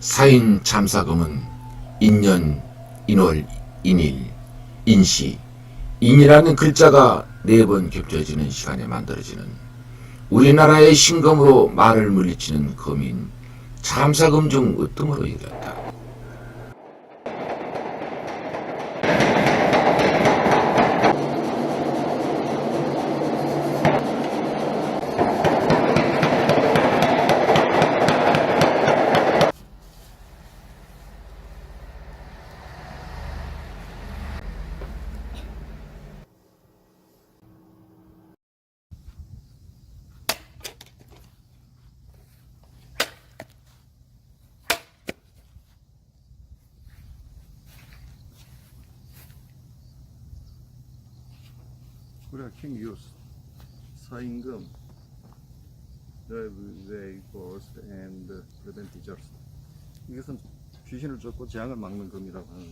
사인 참사금은 인년, 인월, 인일, 인시, 인이라는 글자가 네 번 겹쳐지는 시간에 만들어지는 우리나라의 신금으로 말을 물리치는 금인 참사금 중 으뜸으로 이겼다. Drive away ghost and prevent disaster 이것은 귀신을 쫓고 재앙을 막는 금이라고 하는